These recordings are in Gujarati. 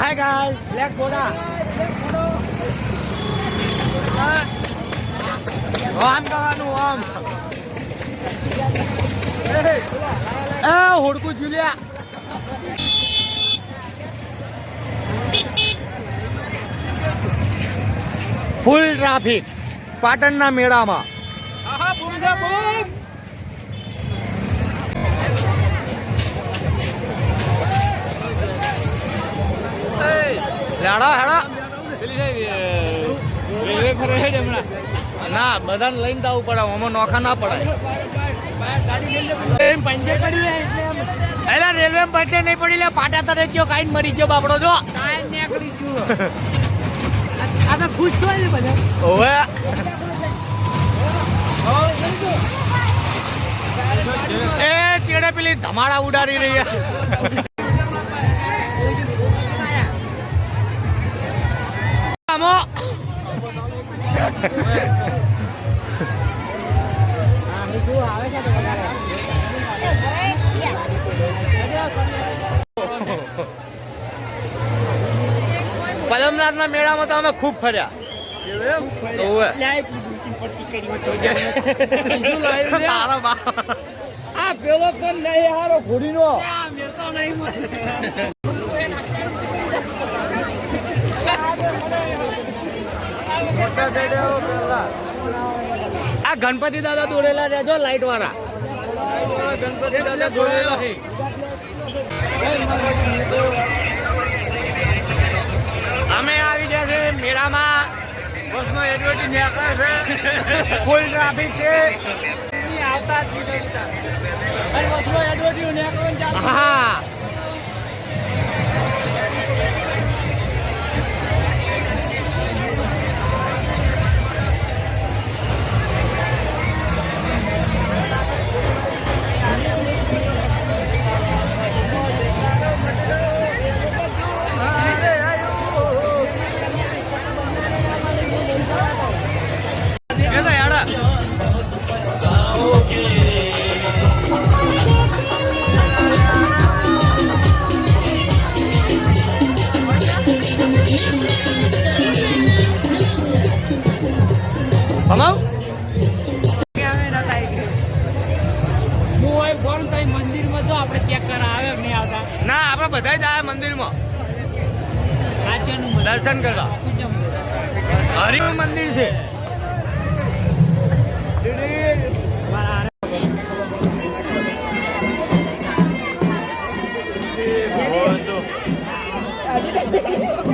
Hi guys, Black Buddha. વાન કરવાનું આમ એ હોડકું જુલિયા. ફૂલ ટ્રાફિક પાટણના મેળામાં. હેડો. હેડો રેલવે ફરે છે હમણાં. ના બધાને લઈને જવું પડે અમે નોખા ના પડાય. એટલે રેલવે પંચે નહીં પડી લે પાટા તરે ગયો કાઈ મરી ગયો બાપડો જો. ખુશ તો ને બધા. ઓવે. ધમાડા ઉડાડી રહ્યા. પદમનાથ ના મેળામાં તો અમે ખૂબ ફર્યા. ઓવે. તારા બાપ. પેલો કોણ નહીં, હારો ઘોડીનો. આ ગણપતિ દાદા દોરેલા રહેજો લાઈટ વાળા ગણપતિ દાદા દોરેલા અમે આવી ગયા છે મેળામાં. બસનો એડવર્ટી નીકળે છે. ફૂલ ટ્રાફિક છે. આવતા જ હા. ભમાવ આવે ને થાય કે હું હોય ફોન થઈ મંદિરમાં જો આપણે ચેક કરવા આવે કે નહીં આવતા? ના આપણે બધા જ આવ્યા મંદિરમાં. મંદિર. દર્શન કરવા. હરિ મંદિર છે.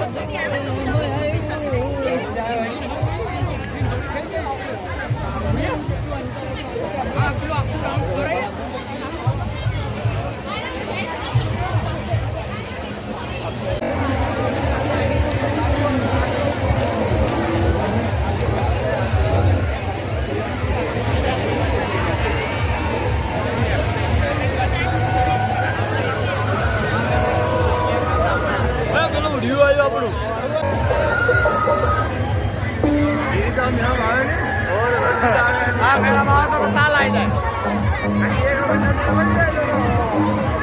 આપણું હા પેલામાં આવે તો તાલ આવી જાય તો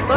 તો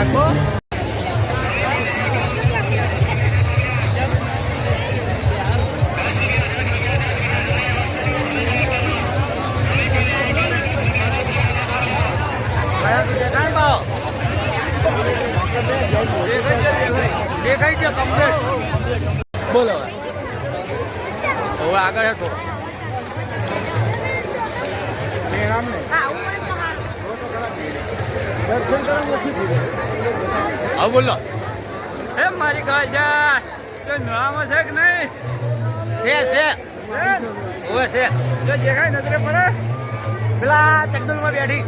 ಸಾಕು દેખાય છે કમ્પ્લેટ બોલો હવે આગળ હેઠો મેળામ ને હા બોલો. એ મારી ગાજા તો નળામાં છે કે નહીં? છે છે? હવે છે. જો દેખાય નજરે પડે પેલા ચકડોલમાં બેઠી.